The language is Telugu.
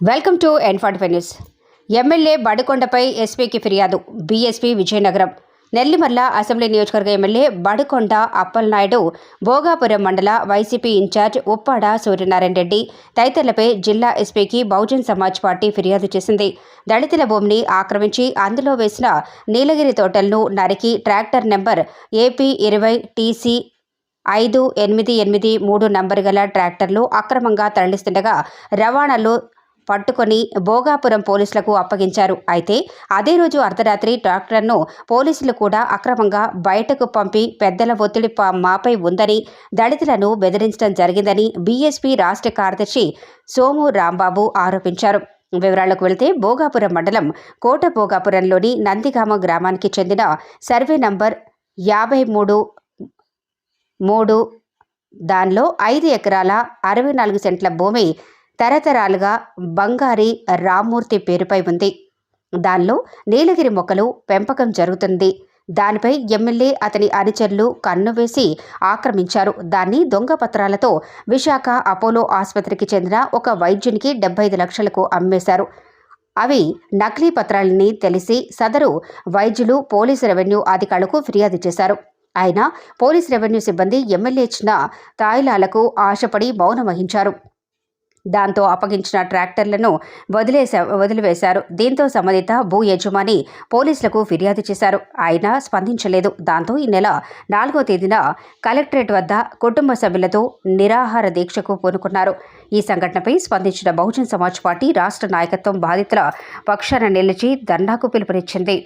Welcome to N forty five news MLA బడుకొండపై ఎస్పీకి ఫిర్యాదు బీఎస్పీ విజయనగరం. నెల్లిమర్ల అసెంబ్లీ నియోజకవర్గ ఎమ్మెల్యే బడుకొండ అప్పలనాయుడు భోగాపురం మండల YCP in charge Uppada Suryanarayana Reddy తదితరులపై జిల్లా ఎస్పీకి బహుజన్ సమాజ్ పార్టీ ఫిర్యాదు చేసింది. దళితుల భూమిని ఆక్రమించి అందులో వేసిన నీలగిరి తోటలను నరికి ట్రాక్టర్ నెంబర్ ఏపీ ఇరవై టీసీ ఐదు ఎనిమిది ఎనిమిది మూడు నంబర్ గల ట్రాక్టర్లు అక్రమంగా తరలిస్తుండగా రవాణాలో పట్టుకొని భోగాపురం పోలీసులకు అప్పగించారు. అయితే అదే రోజు అర్ధరాత్రి డాక్టర్ను పోలీసులు కూడా అక్రమంగా బయటకు పంపి పెద్దల ఒత్తిడి మాపై ఉందని దళితులను బెదిరించడం జరిగిందని బీఎస్పీ రాష్ట్ర కార్యదర్శి సోము రాంబాబు ఆరోపించారు. వివరాలకు వెళితే భోగాపురం మండలం కోట భోగాపురంలోని నందిగామ గ్రామానికి చెందిన సర్వే నంబర్ యాభై మూడు మూడు దానిలో ఐదు ఎకరాల అరవై నాలుగు సెంట్ల భూమి తరతరాలుగా బంగారి రామ్మూర్తి పేరుపై ఉంది. దానిలో నీలగిరి మొక్కలు పెంపకం జరుగుతుంది. దానిపై ఎమ్మెల్యే అతని అనుచరులు కన్ను వేసి ఆక్రమించారు. దాన్ని దొంగ పత్రాలతో విశాఖ అపోలో ఆసుపత్రికి చెందిన ఒక వైద్యునికి డెబ్బై ఐదు లక్షలకు అమ్మేశారు. అవి నకిలీ పత్రాలని తెలిసి సదరు వైద్యులు పోలీసు రెవెన్యూ అధికారులకు ఫిర్యాదు చేశారు. అయినా పోలీస్ రెవెన్యూ సిబ్బంది ఎమ్మెల్యే ఇచ్చిన తాయిలాలకు ఆశపడి మౌనం వహించారు. దాంతో అప్పగించిన ట్రాక్టర్లను వదిలేసా వదిలివేశారు. దీంతో సంబంధిత భూ యజమాని పోలీసులకు ఫిర్యాదు చేశారు. ఆయన స్పందించలేదు. దాంతో ఈ నెల నాలుగో తేదీన కలెక్టరేట్ వద్ద కుటుంబ సభ్యులతో నిరాహార దీక్షకు పూనుకున్నారు. ఈ సంఘటనపై స్పందించిన బహుజన్ సమాజ్ పార్టీ రాష్ట్ర నాయకత్వం బాధితుల పక్షాన నిలిచి ధర్నాకు పిలుపునిచ్చింది.